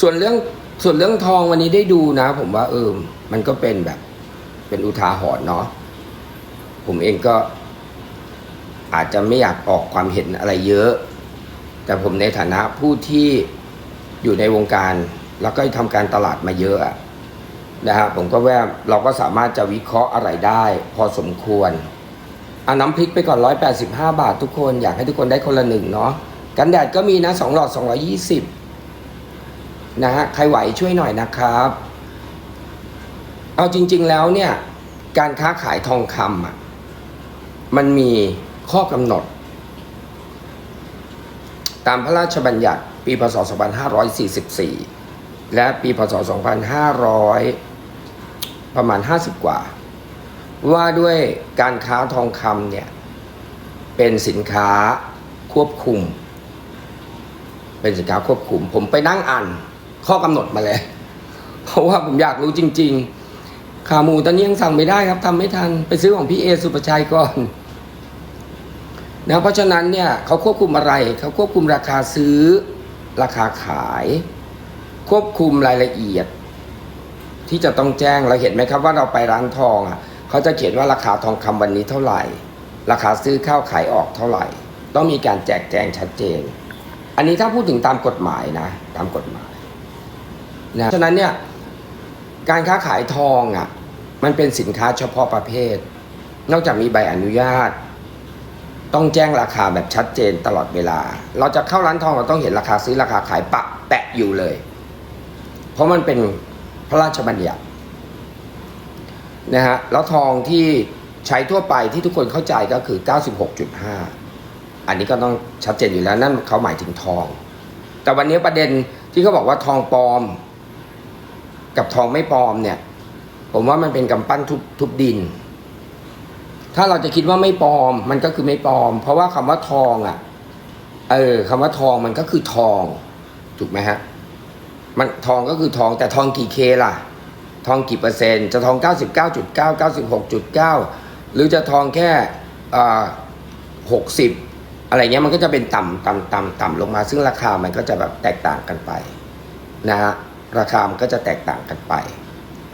ส่วนเรื่องส่วนเรื่องทองวันนี้ได้ดูนะ ผมว่าเออมันก็เป็นแบบ เป็นอุทาหรณ์เนาะผมเองก็ อาจจะไม่อยากออกความเห็นอะไรเยอะ แต่ผมในฐานะผู้ที่อยู่ในวงการ แล้วก็ทำการตลาดมาเยอะนะฮะผมก็แว่าเราก็สามารถจะวิเคราะห์อะไรได้ พอสมควรเอาน้ำพริกไปก่อน 185 บาททุกคน อยากให้ทุกคนได้คนละหนึ่งเนาะกันแดดก็มีนะสองหลอด 220 นะฮะใครไหวช่วยหน่อยนะครับ เอาจริง ๆแล้วเนี่ยการค้าขายทองคำอะมันมีข้อกำหนด ตามพระราชบัญญัติปีพศ 2544 และปีพศ 2500 ประมาณ 50 กว่า ว่าด้วยการค้าทองคำเนี่ยเป็นสินค้าควบคุม เป็นสินค้าควบคุม ผมไปนั่งอ่าน ข้อกำหนดมาเลยเพราะว่าผมอยากรู้จริง ๆ ขาหมูตอนนี้ยังสั่งไม่ได้ครับทำไม่ทันไปซื้อของพี่เอสุปชัยก่อนนะเพราะฉะนั้นเนี่ยเขาควบคุมอะไรเขาควบคุมราคาซื้อ ราคาขาย ควบคุมรายละเอียด ที่จะต้องแจ้งเราเห็นไหมครับว่าเราไปร้านทองอะเขาจะเขียนว่าราคาทองคำวันนี้เท่าไหร่ ราคาซื้อเข้าขายออกเท่าไหร่ ต้องมีการแจกแจงชัดเจน อันนี้ถ้าพูดถึงตามกฎหมายนะ ตามกฎหมาย นะฉะนั้นเนี่ยการค้าขายทองอะมันเป็นสินค้าเฉพาะประเภท นอกจากมีใบอนุญาต ต้องแจ้งราคาแบบชัดเจนตลอดเวลา เราจะเข้าร้านทองเราต้องเห็นราคาซื้อราคาขายปะแปะอยู่เลย เพราะมันเป็นพระราชบัญญัตินะฮะแล้วทองที่ใช้ทั่วไปที่ทุกคนเข้าใจก็คือ 96.5 อันนี้ก็ต้องชัดเจนอยู่แล้วนั่นเขาหมายถึงทอง แต่วันนี้ประเด็นที่เขาบอกว่าทองปลอม กับทองไม่ปลอมเนี่ย ผมว่ามันเป็นกำปั้นทุบทุบดิน ถ้าเราจะคิดว่าไม่ปลอม มันก็คือไม่ปลอม เพราะว่าคำว่าทองอะ เออคำว่าทองมันก็คือทอง ถูกไหมฮะ มันทองก็คือทองแต่ทองกี่เคล่ะ ทองกี่เปอร์เซ็นต์จะทอง 99.9 96.9 หรือจะทองแค่อ่า60อะไรเงี้ยมันก็จะเป็นต่ำต่ำต่ำต่ำลงมา ซึ่งราคามันก็จะแบบแตกต่างกันไปนะฮะ ราคามันก็จะแตกต่างกันไป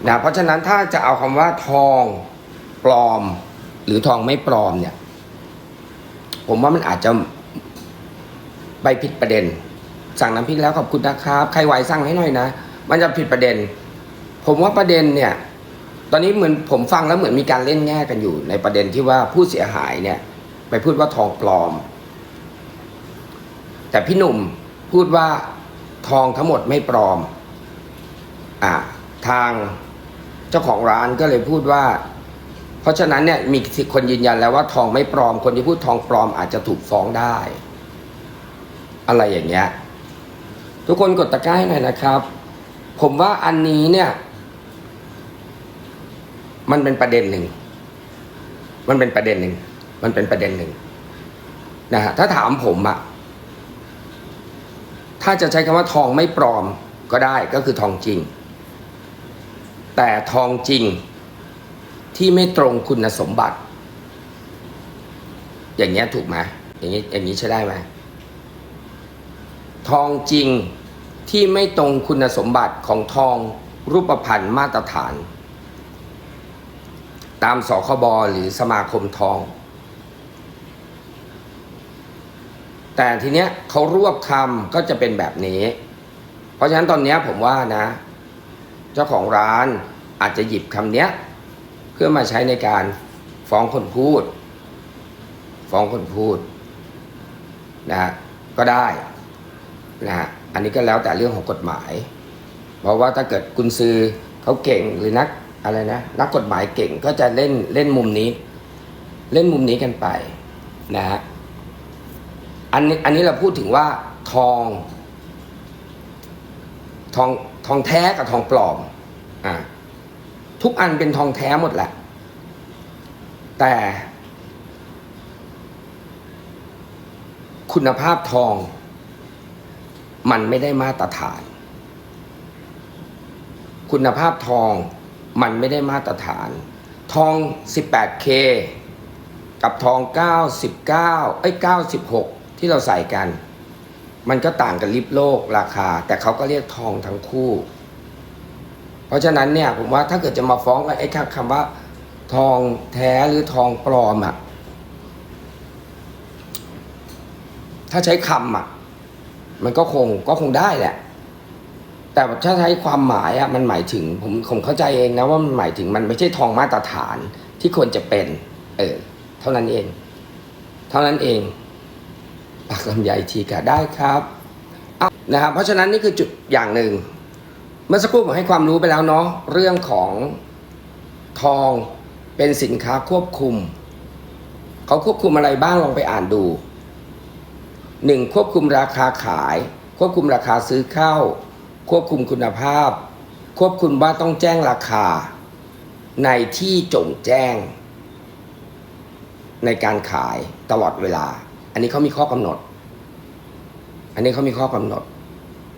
นะเพราะฉะนั้นถ้าจะเอาคำว่าทองปลอม หรือทองไม่ปลอมเนี่ย ผมว่ามันอาจจะไปผิดประเด็น สั่งน้ำพริกแล้วขอบคุณนะครับ ใครไหวสั่งให้หน่อยนะ มันจะผิดประเด็น ผมว่าประเด็นเนี่ย ตอนนี้เหมือนผมฟังแล้วเหมือนมีการเล่นแง่กันอยู่ ในประเด็นที่ว่าผู้เสียหายเนี่ย ไปพูดว่าทองปลอม แต่พี่หนุ่มพูดว่าทองทั้งหมดไม่ปลอม อ่าทางเจ้าของร้านก็เลยพูดว่า เพราะฉะนั้นเนี่ยมีคนยืนยันแล้วว่าทองไม่ปลอม คนที่พูดทองปลอมอาจจะถูกฟ้องได้ อะไรอย่างเงี้ยทุกคนกดตะกร้าให้หน่อยนะครับ ผมว่าอันนี้เนี่ย มันเป็นประเด็นหนึ่ง มันเป็นประเด็นหนึ่ง มันเป็นประเด็นหนึ่งนะฮะถ้าถามผมอะถ้าจะใช้คำว่าทองไม่ปลอมก็ได้ก็คือทองจริง แต่ทองจริงที่ไม่ตรงคุณสมบัติ อย่างเงี้ยถูกไหมอย่างนี้อย่างนี้ใช้ได้ไหมทองจริงที่ไม่ตรงคุณสมบัติของทองรูปพรรณมาตรฐาน ตามสคบหรือสมาคมทอง แต่ทีเนี้ยเขารวบคำก็จะเป็นแบบนี้ เพราะฉะนั้นตอนเนี้ยผมว่านะ เจ้าของร้านอาจจะหยิบคำเนี้ย เพื่อมาใช้ในการฟ้องคนพูด ฟ้องคนพูดนะฮะก็ได้นะฮะอันนี้ก็แล้วแต่เรื่องของกฎหมาย เพราะว่าถ้าเกิดกุญซือเขาเก่งหรือนักอะไรนะนักกฎหมายเก่งก็จะเล่นเล่นมุมนี้ เล่นมุมนี้กันไปนะฮะอันนี้อันนี้เราพูดถึงว่าทอง ทองทองแท้กับทองปลอมอ่าทุกอันเป็นทองแท้หมดแหละ แต่ คุณภาพทอง มันไม่ได้มาตรฐาน คุณภาพทองมันไม่ได้มาตรฐาน ทอง 18K กับทอง 99 เอ้ย 96 ที่เราใส่กัน มันก็ต่างกันลิบโลกราคา แต่เขาก็เรียกทองทั้งคู่ เพราะฉะนั้นเนี่ยผมว่าถ้าเกิดจะมาฟ้องกันไอ้คำว่า ทองแท้หรือทองปลอมอะ่ะถ้าใช้คำอะ มันก็คงก็คงได้แหละ แต่ถ้าใช้ความหมายอะมันหมายถึงผมผมเข้าใจเองนะว่ามันหมายถึงมันไม่ใช่ทองมาตรฐานที่ควรจะเป็น เออ เท่านั้นเอง เท่านั้นเอง ปากลำไยทีกะได้ครับนะครับ เพราะฉะนั้นนี่คือจุดอย่างหนึ่ง เมื่อสักครู่ผมให้ความรู้ไปแล้วเนาะเรื่องของทองเป็นสินค้าควบคุม เขาควบคุมอะไรบ้างลองไปอ่านดูหนึ่งควบคุมราคาขาย ควบคุมราคาซื้อเข้า ควบคุมคุณภาพ ควบคุมว่าต้องแจ้งราคา ในที่จงแจ้ง ในการขายตลอดเวลา อันนี้เขามีข้อกำหนด อันนี้เขามีข้อกำหนด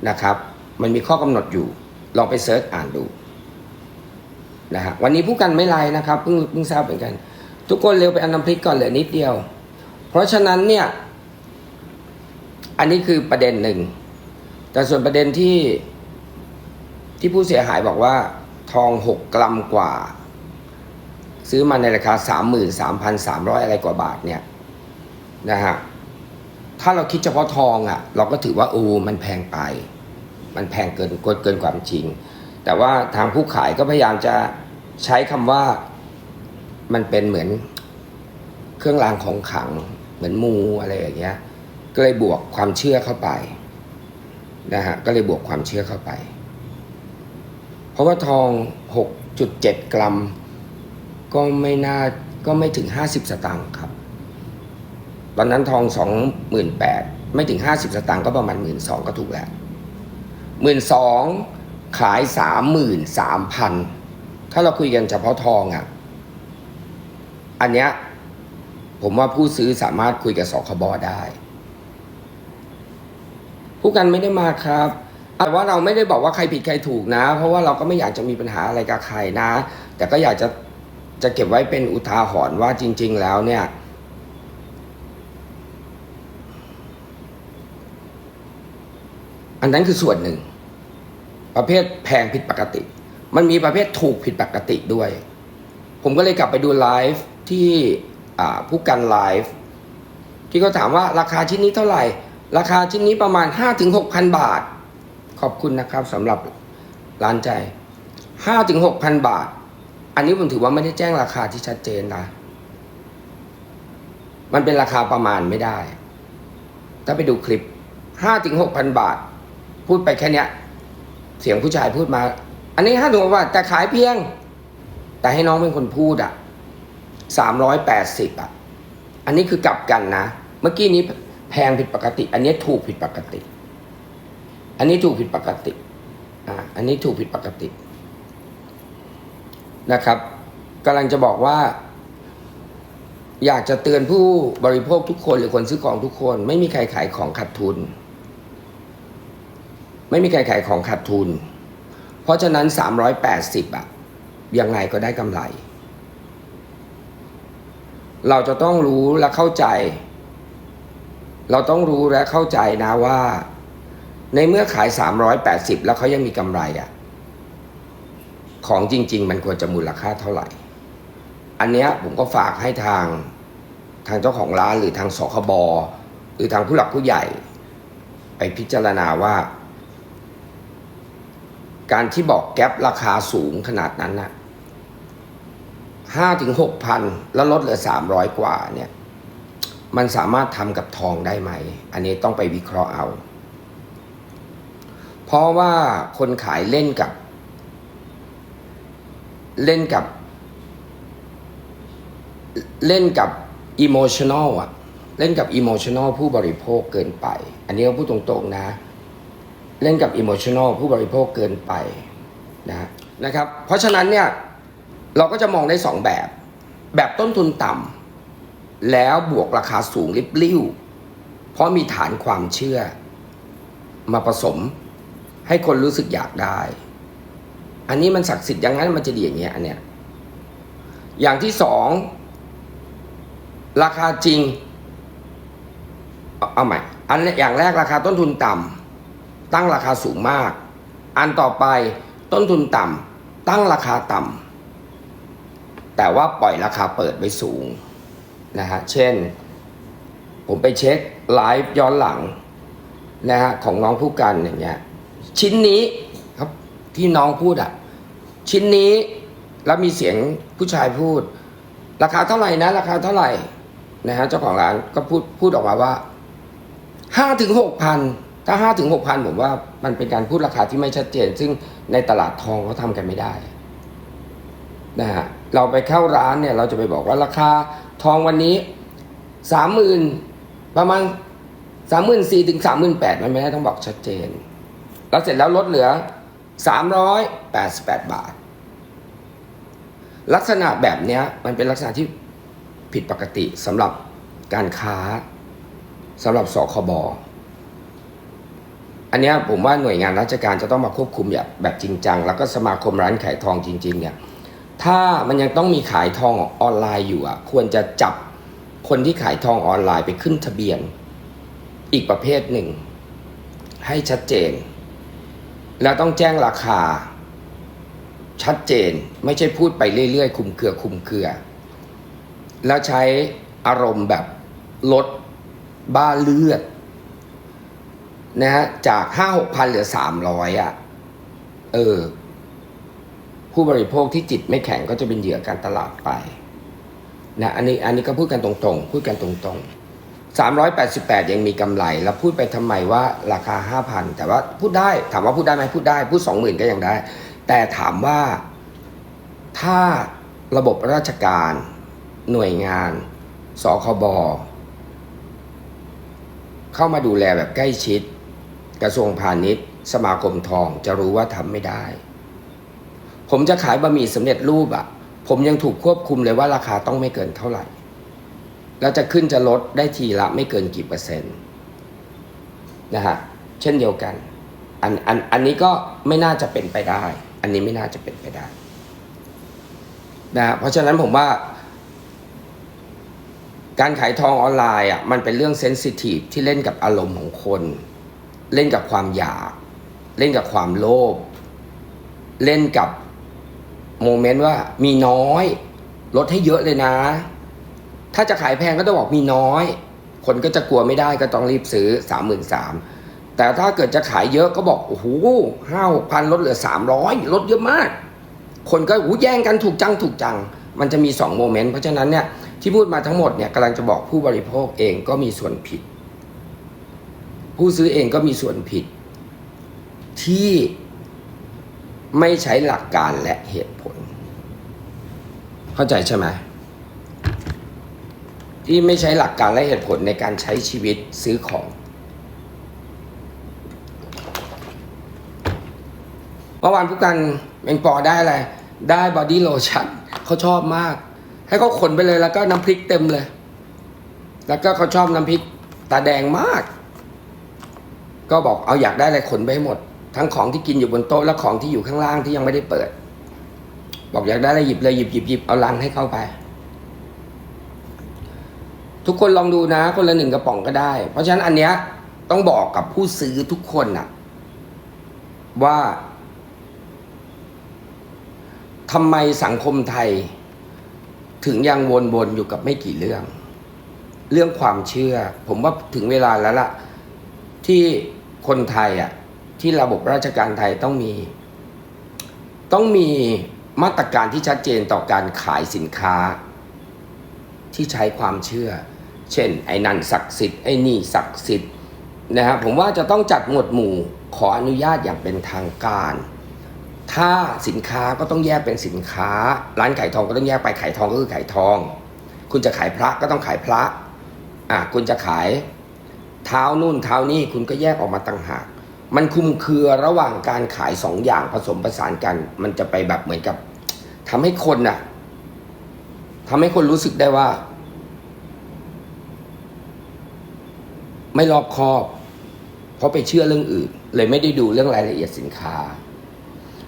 นะครับ มันมีข้อกำหนดอยู่ ลองไปเซิร์ชอ่านดูนะฮะวันนี้ผู้กันไม่ไลน์นะครับเพิ่งเพิ่งทราบเหมือนกัน ทุกคนเร็วไปเอาน้ำพริกก่อนเหลือนิดเดียว เพราะฉะนั้นเนี่ย อันนี้คือประเด็นหนึ่ง แต่ส่วนประเด็นที่ที่ผู้เสียหายบอกว่า ทองหกกรัมกว่า ซื้อมาในราคาสามหมื่นสามพันสามร้อยอะไรกว่าบาทเนี่ย นะฮะถ้าเราคิดเฉพาะทองอะ่ะ เราก็ถือว่าโอ้มันแพงไป มันแพงเกินเกินเกินความจริง แต่ว่าทางผู้ขายก็พยายามจะใช้คำว่ามันเป็นเหมือนเครื่องรางของขลัง เหมือนมูอะไรอย่างเงี้ย ก็เลยบวกความเชื่อเข้าไปนะฮะก็เลยบวกความเชื่อเข้าไป เพราะว่าทอง 6.7 กรัม ก็ไม่น่าก็ไม่ถึง 50 สตางค์ครับ ตอนนั้นทอง28,000ไม่ถึง50สตางค์ก็ประมาณ12,000ก็ถูกแล้ว12,000ขาย33,000ถ้าเราคุยกันเฉพาะทองอะ อันเนี้ยผมว่าผู้ซื้อสามารถคุยกับสคบได้ ผู้กันไม่ได้มาครับแต่ว่าเราไม่ได้บอกว่าใครผิดใครถูกนะ เพราะว่าเราก็ไม่อยากจะมีปัญหาอะไรกับใครนะ แต่ก็อยากจะจะเก็บไว้เป็นอุทาหรณ์ว่าจริง ๆ แล้วเนี่ย นนั้นคือส่วนหนึ่ง ประเภทแพงผิดปกติ มันมีประเภทถูกผิดปกติด้วย ผมก็เลยกลับไปดูไลฟ์ที่ผู้กันไลฟ์ที่เขาถามว่าราคาชิ้นนี้เท่าไหร่ ราคาชิ้นนี้ประมาณห้าถึงหกพันบาท ขอบคุณนะครับสำหรับร้านใจห้าถึงหกพันบาท อันนี้ผมถือว่าไม่ได้แจ้งราคาที่ชัดเจนนะ มันเป็นราคาประมาณไม่ได้ ถ้าไปดูคลิปห้าถึงหกพันบาท พูดไปแค่เนี้ย เสียงผู้ชายพูดมา อันนี้ห้าถึงหกบาแต่ขายเพียง แต่ให้น้องเป็นคนพูดอะสามร้อยแปดสิบอะ อันนี้คือกลับกันนะ เมื่อกี้นี้แพงผิดปกติ อันนี้ถูกผิดปกติ อันนี้ถูกผิดปกติ อ่า อันนี้ถูกผิดปกตินะครับกำลังจะบอกว่า อยากจะเตือนผู้บริโภคทุกคนหรือคนซื้อของทุกคน ไม่มีใครขายของขาดทุน ไม่มีใครขายของขาดทุน เพราะฉะนั้นสามร้อยแปดสิบอะยังไงก็ได้กำไร เราจะต้องรู้และเข้าใจ เราต้องรู้และเข้าใจนะว่า ในเมื่อขายสามร้อยแปดสิบแล้วเขายังมีกำไรอะของจริง ๆ มันควรจะมูลค่าเท่าไหร่ อันเนี้ยผมก็ฝากให้ทางทางเจ้าของร้านหรือทางสคบหรือทางผู้หลักผู้ใหญ่ ไปพิจารณาว่า การที่บอกแก๊ปราคาสูงขนาดนั้นน่ะห้าถึงหกพันแล้วลดเหลือสามร้อยกว่าเนี่ย มันสามารถทำกับทองได้ไหม อันนี้ต้องไปวิเคราะห์เอา เพราะว่าคนขายเล่นกับ เล่นกับ เล่นกับอิโมชันอลอะเล่นกับอิโมชันอลผู้บริโภคเกินไป อันนี้เราพูดตรงๆนะ เล่นกับอิโมชันอลผู้บริโภคเกินไปนะนะครับ เพราะฉะนั้นเนี่ยเราก็จะมองได้สองแบบ แบบต้นทุนต่ำแล้วบวกราคาสูงริบลิ่วเพราะมีฐานความเชื่อ มาผสม ให้คนรู้สึกอยากได้ อันนี้มันศักดิ์สิทธิ์อย่างนั้นมันจะดีอย่างเงี้ยอันเนี้ยอย่างที่สองราคาจริง เอาใหม่ อันอย่างแรกราคาต้นทุนต่ำ ตั้งราคาสูงมาก อันต่อไปต้นทุนต่ำตั้งราคาต่ำแต่ว่าปล่อยราคาเปิดไว้สูงนะฮะเช่น ผมไปเช็คไลฟ์ย้อนหลังนะฮะของน้องผู้กันอย่างเงี้ยชิ้นนี้ครับที่น้องพูดอะชิ้นนี้แล้วมีเสียงผู้ชายพูด ราคาเท่าไหร่นะ ราคาเท่าไหร่นะฮะเจ้าของร้านก็พูดพูดออกมาว่าห้าถึงหกพัน ถ้าห้าถึงหกพันผมว่ามันเป็นการพูดราคาที่ไม่ชัดเจน ซึ่งในตลาดทองเขาทำกันไม่ได้นะฮะเราไปเข้าร้านเนี่ย เราจะไปบอกว่าราคาทองวันนี้สามหมื่นประมาณสามหมื่นสี่ถึงสามหมื่นแปดมันไม่ได้ต้องบอกชัดเจน แล้วเสร็จแล้วลดเหลือสามร้อยแปดสิบแปดบาท ลักษณะแบบเนี้ยมันเป็นลักษณะที่ผิดปกติสำหรับการค้าสำหรับสคบ อันเนี้ยผมว่าหน่วยงานราชการจะต้องมาควบคุมแบบแบบจริงจัง แล้วก็สมาคมร้านขายทองจริงๆเนี่ยถ้ามันยังต้องมีขายทองออนไลน์อยู่อะควรจะจับคนที่ขายทองออนไลน์ไปขึ้นทะเบียน อีกประเภทหนึ่ง ให้ชัดเจน แล้วต้องแจ้งราคา ชัดเจนไม่ใช่พูดไปเรื่อยๆ คุมเครือคุมเครือ แล้วใช้อารมณ์แบบลดบ้าเลือด นะฮะจากห้าหกพันเหลือสามร้อยอะ เออ ผู้บริโภคที่จิตไม่แข็งก็จะเป็นเหยื่อการตลาดไป นะอันนี้อันนี้ก็พูดกันตรงๆ พูดกันตรงๆสามร้อยแปดสิบแปดยังมีกำไร แล้วพูดไปทำไมว่าราคาห้าพันแต่ว่าพูดได้ถามว่าพูดได้ไหมพูดได้ พูดสองหมื่นก็ยังได้ แต่ถามว่าถ้าระบบราชการ หน่วยงาน สคบ เข้ามาดูแลแบบใกล้ชิด กระทรวงพาณิชย์ สมาคมทองจะรู้ว่าทำไม่ได้ ผมจะขายบะหมี่สำเร็จรูปอะ่ะ ผมยังถูกควบคุมเลยว่าราคาต้องไม่เกินเท่าไหร่ แล้วจะขึ้นจะลดได้ทีละไม่เกินกี่เปอร์เซ็นต์นะฮะเช่นเดียวกัน อันอันอันนี้ก็ไม่น่าจะเป็นไปได้ อันนี้ไม่น่าจะเป็นไปได้นะฮะเพราะฉะนั้นผมว่าการขายทองออนไลน์อะมันเป็นเรื่องเซนซิทีฟที่เล่นกับอารมณ์ของคน เล่นกับความอยาก เล่นกับความโลภเล่นกับโมเมนต์ว่ามีน้อย ลดให้เยอะเลยนะ ถ้าจะขายแพงก็ต้องบอกมีน้อย คนก็จะกลัวไม่ได้ก็ต้องรีบซื้อสามหมื่นสามแต่ถ้าเกิดจะขายเยอะก็บอกโอ้โหห้าหกพันลดเหลือสามร้อยลดเยอะมาก คนก็หูแย่งกันถูกจังถูกจัง มันจะมีสองโมเมนต์เพราะฉะนั้นเนี่ยที่พูดมาทั้งหมดเนี่ยกำลังจะบอกผู้บริโภคเองก็มีส่วนผิด ผู้ซื้อเองก็มีส่วนผิด ที่ไม่ใช้หลักการและเหตุผล เข้าใจใช่ไหมที่ไม่ใช้หลักการและเหตุผลในการใช้ชีวิตซื้อของเมื่อวานผู้กันเมงปอได้อะไร ได้บอดี้โลชั่นเขาชอบมาก ให้เขาขนไปเลยแล้วก็น้ำพริกเต็มเลย แล้วก็เขาชอบน้ำพริกตาแดงมาก ก็บอกเอาอยากได้อะไรขนไปให้หมด ทั้งของที่กินอยู่บนโต๊ะและของที่อยู่ข้างล่างที่ยังไม่ได้เปิด บอกอยากได้อะไรหยิบเลยหยิบหยิบหยิบเอาลังให้เข้าไป ทุกคนลองดูนะ คนละหนึ่งกระป๋องก็ได้ เพราะฉะนั้นอันเนี้ยต้องบอกกับผู้ซื้อทุกคนนะว่าทำไมสังคมไทย ถึงยังวนๆอยู่กับไม่กี่เรื่อง เรื่องความเชื่อ ผมว่าถึงเวลาแล้วล่ะที่ คนไทยอะที่ระบบราชการไทยต้องมี ต้องมีมาตรการที่ชัดเจนต่อการขายสินค้า ที่ใช้ความเชื่อ เช่น ไอ้นั่นศักดิ์สิทธิ์ไอ้นี่ศักดิ์สิทธิ์นะครับผมว่าจะต้องจัดหมวดหมู่ขออนุญาตอย่างเป็นทางการ ถ้าสินค้าก็ต้องแยกเป็นสินค้า ร้านขายทองก็ต้องแยกไปขายทองก็คือขายทอง คุณจะขายพระก็ต้องขายพระอะคุณจะขาย เท้านู่นเท้านี่คุณก็แยกออกมาต่างหาก มันคุมเครือระหว่างการขายสองอย่างผสมผสานกัน มันจะไปแบบเหมือนกับทำให้คนน่ะทำให้คนรู้สึกได้ว่า ไม่รอบคอบ เพราะไปเชื่อเรื่องอื่น เลยไม่ได้ดูเรื่องรายละเอียดสินค้า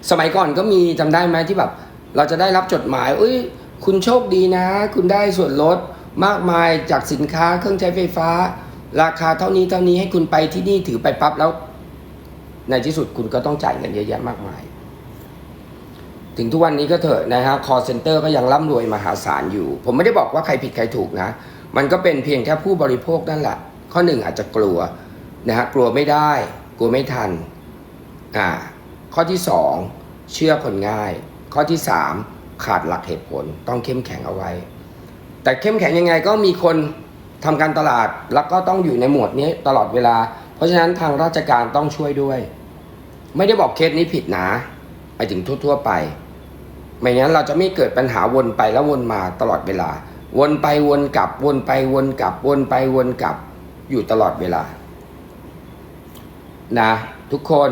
สมัยก่อนก็มีจำได้ไหมที่แบบ เราจะได้รับจดหมายเอ้ยคุณโชคดีนะ คุณได้ส่วนลดมากมายจากสินค้าเครื่องใช้ไฟฟ้า ราคาเท่านี้เท่านี้ให้คุณไปที่นี่ถือไปปั๊บแล้ว ในที่สุดคุณก็ต้องจ่ายเงินเยอะแยะมากมาย ถึงทุกวันนี้ก็เถอะนะฮะ call center ก็ยังร่ำรวยมหาศาลอยู่ ผมไม่ได้บอกว่าใครผิดใครถูกนะ มันก็เป็นเพียงแค่ผู้บริโภคนั่นแหละ ข้อหนึ่งอาจจะกลัวนะฮะกลัวไม่ได้ กลัวไม่ทันอ่าข้อที่สองเชื่อคนง่าย ข้อที่สามขาดหลักเหตุผลต้องเข้มแข็งเอาไว้ แต่เข้มแข็งยังไงก็มีคน ทำการตลาดแล้วก็ต้องอยู่ในหมวดนี้ตลอดเวลา เพราะฉะนั้นทางราชการต้องช่วยด้วย ไม่ได้บอกเคสนี้ผิดนะไปถึงทั่ว ๆ ไป ไม่งั้นเราจะไม่เกิดปัญหาวนไปแล้ววนมาตลอดเวลา วนไปวนกลับ วนไปวนกลับ วนไปวนกลับ อยู่ตลอดเวลา นะ ทุกคน